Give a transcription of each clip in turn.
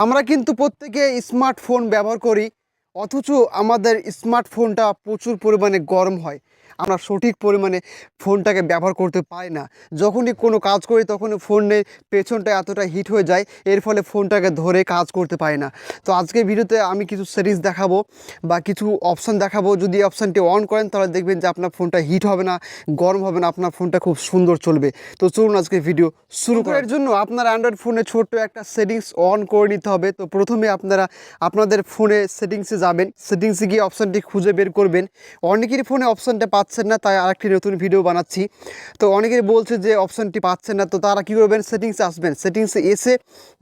আমরা কিন্তু প্রত্যেকে স্মার্টফোন ব্যবহার করি। অথচ আমাদের স্মার্টফোনটা প্রচুর পরিমাণে গরম হয়। আমরা সঠিক পরিমাণে ফোনটাকে ব্যবহার করতে পারি না। যখনই কোনো কাজ করি তখনই ফোনের পেছনটা এতটা হিট হয়ে যায়, এর ফলে ফোনটাকে ধরে কাজ করতে পারি না। তো আজকের ভিডিওতে আমি কিছু সিরিজ দেখাবো বা কিছু অপশান দেখাবো। যদি অপশানটি অন করেন তাহলে দেখবেন যে আপনার ফোনটা হিট হবে না, গরম হবে না, আপনার ফোনটা খুব সুন্দর চলবে। তো চলুন আজকে ভিডিও শুরু করার জন্য আপনার অ্যান্ড্রয়েড ফোনে ছোট্ট একটা সেটিংস অন করে নিতে হবে। তো প্রথমে আপনারা, আপনাদের ফোনে সেটিংসে যাবেন সেটিংসে গিয়ে অপশানটি খুঁজে বের করবেন। অনেকেরই ফোনে অপশানটা পাচ্ছেন না, তাই আরেকটি নতুন ভিডিও বানাচ্ছি। তো অনেকের বলছে যে অপশানটি পাচ্ছেন না, তো তারা কী করবেন? সেটিংসে আসবেন। সেটিংসে এসে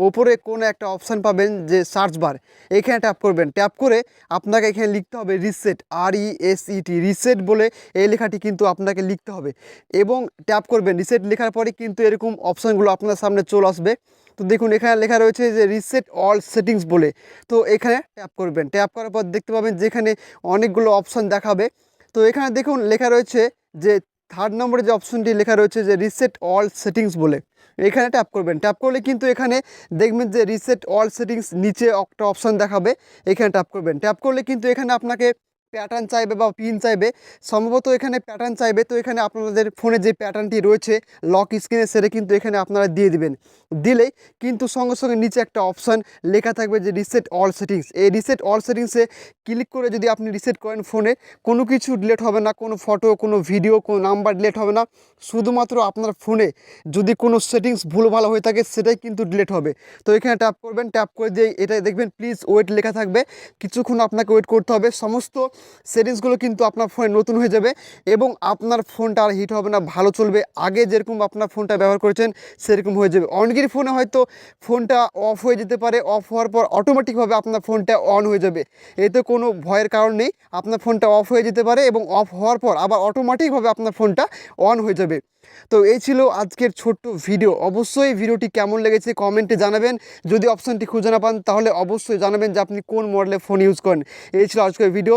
ওপরে কোনো একটা অপশান পাবেন যে সার্চ বার এখানে ট্যাপ করবেন। ট্যাপ করে আপনাকে এখানে লিখতে হবে reset R E S E T reset বলে এই লেখাটি কিন্তু আপনাকে লিখতে হবে। এবং ট্যাপ করবেন। রিসেট লেখার পরে কিন্তু এরকম অপশানগুলো আপনার সামনে চলে আসবে। তো দেখুন, এখানে লেখা রয়েছে যে রিসেট অল সেটিংস বলে। তো এখানে ট্যাপ করবেন। ট্যাপ করার পর দেখতে পাবেন যেখানে অনেকগুলো অপশান দেখাবে। তো এখানে দেখুন, লেখা রয়েছে যে থার্ড নম্বরে যে অপশনটি লেখা রয়েছে যে রিসেট অল সেটিংস বলে। এখানে ট্যাপ করবেন। ট্যাপ করলে কিন্তু এখানে দেখবেন যে রিসেট অল সেটিংস নিচে একটা অপশন দেখাবে। এখানে ট্যাপ করবেন। ট্যাপ করলে কিন্তু এখানে আপনাকে প্যাটার্ন চাইবে বা পিন চাইবে, সম্ভবত এখানে প্যাটার্ন চাইবে। তো এখানে আপনাদের ফোনে যে প্যাটার্নটি রয়েছে লক স্ক্রিনে সেটা কিন্তু এখানে আপনারা দিয়ে দিবেন। দিলেই কিন্তু সঙ্গে সঙ্গে নিচে একটা অপশান লেখা থাকবে যে রিসেট অল সেটিংস এই রিসেট অল সেটিংসে ক্লিক করে যদি আপনি রিসেট করেন ফোনে কোনো কিছু ডিলেট হবে না, কোনো ফটো কোনো ভিডিও কোনো নাম্বার ডিলেট হবে না। শুধুমাত্র আপনার ফোনে যদি কোনো সেটিংস ভুল ভালো হয়ে থাকে, সেটাই কিন্তু ডিলেট হবে। তো এখানে ট্যাপ করবেন ট্যাপ করে দিয়ে এটা দেখবেন প্লিজ ওয়েট লেখা থাকবে। কিছুক্ষণ আপনাকে ওয়েট করতে হবে। সমস্ত সেটিংসগুলো কিন্তু আপনার ফোনে নতুন হয়ে যাবে এবং আপনার ফোনটা আর হিট হবে না, ভালো চলবে। আগে যেরকম আপনার ফোনটা ব্যবহার করেছেন, সেরকম হয়ে যাবে। অনেকের ফোনে হয়তো ফোনটা অফ হয়ে যেতে পারে অফ হওয়ার পর অটোমেটিকভাবে আপনার ফোনটা অন হয়ে যাবে। এতে কোনো ভয়ের কারণ নেই, আপনার ফোনটা অফ হয়ে যেতে পারে এবং অফ হওয়ার পর আবার অটোমেটিকভাবে আপনার ফোনটা অন হয়ে যাবে। তো এই ছিল আজকের ছোট্ট ভিডিও। অবশ্যই ভিডিওটি কেমন লেগেছে কমেন্টে জানাবেন। যদি অপশানটি খুঁজে না পান, তাহলে অবশ্যই জানাবেন যে আপনি কোন মডেলের ফোন ইউজ করেন। এই ছিল আজকের ভিডিও